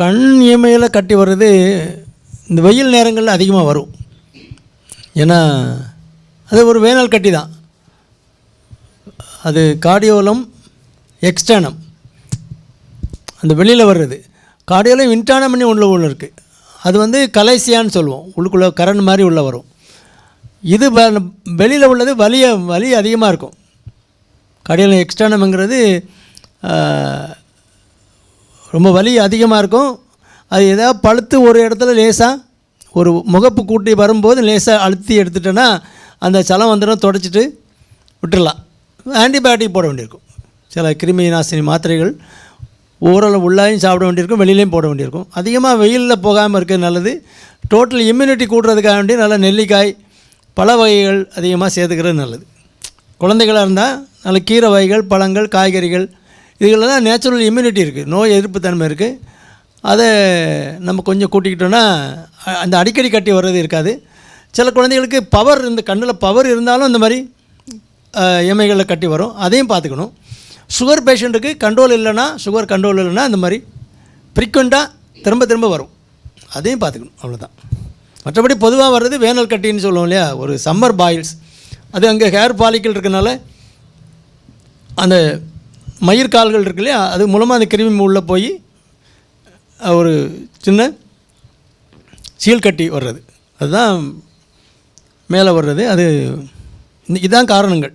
கண் இமையில் கட்டி வர்றது இந்த வெயில் நேரங்களில் அதிகமாக வரும். ஏன்னா அது ஒரு வேனல் கட்டி தான். அது கார்டியோலம் எக்ஸ்டர்னம் அந்த வெளியில் வர்றது. கார்டியோலம் பண்ணி உள்ள உள்ள இருக்குது அது வந்து கலைசியான்னு சொல்லுவோம். உள்ளுக்குள்ளே கரண் மாதிரி உள்ளே வரும். இது வெளியில் உள்ளது வலிய வலி அதிகமாக இருக்கும். கார்டியோலம் எக்ஸ்டர்னம்ங்கிறது ரொம்ப வலி அதிகமாக இருக்கும். அது ஏதாவது பழுத்து ஒரு இடத்துல லேசாக ஒரு முகப்பு கூட்டி வரும்போது லேசாக அழுத்தி எடுத்துட்டோன்னா அந்த சலம் வந்துடும் தொடச்சிட்டு விட்டுடலாம் ஆன்டிபயோட்டிக் போட வேண்டியிருக்கும். சில கிருமி நாசினி மாத்திரைகள் ஊரில் உள்ளாயும் சாப்பிட வேண்டியிருக்கும் வெளியிலையும் போட வேண்டியிருக்கும். அதிகமாக வெயிலில் போகாமல் இருக்கிறது நல்லது. டோட்டல் இம்யூனிட்டி கூட்டுறதுக்காக வேண்டி நல்ல நெல்லிக்காய் பல வகைகள் அதிகமாக சேர்த்துக்கிறது நல்லது. குழந்தைகளாக இருந்தால் நல்ல கீரை வகைகள் பழங்கள் காய்கறிகள் இதுகளெல்லாம் நேச்சுரல் இம்யூனிட்டி இருக்குது நோய் எதிர்ப்பு தன்மை இருக்குது அதை நம்ம கொஞ்சம் கூட்டிக்கிட்டோன்னா அந்த அடிக்கடி கட்டி வர்றது இருக்காது. சில குழந்தைகளுக்கு பவர் இந்த கண்ணில் பவர் இருந்தாலும் இந்த மாதிரி எம்ஐகளில் கட்டி வரும். அதையும் பார்த்துக்கணும். சுகர் பேஷண்ட்டுக்கு கண்ட்ரோல் இல்லைன்னா சுகர் கண்ட்ரோல் இல்லைன்னா இந்த மாதிரி ஃப்ரீக்வெண்ட்டாக திரும்ப திரும்ப வரும். அதையும் பார்த்துக்கணும். அவ்வளோதான் மற்றபடி பொதுவாக வர்றது வேனல் கட்டின்னு சொல்லுவோம் இல்லையா? ஒரு சம்மர் பாயில்ஸ் அது அங்கே ஹேர் பாலிக்கல் இருக்கனால அந்த மயிர்கால்கள் இருக்கு இல்லையா? அது மூலமாக அந்த கிருமி உள்ளே போய் ஒரு சின்ன சீல் கட்டி வர்றது. அதுதான் மேலே வர்றது. அது இந்த- இதுதான் காரணங்கள்.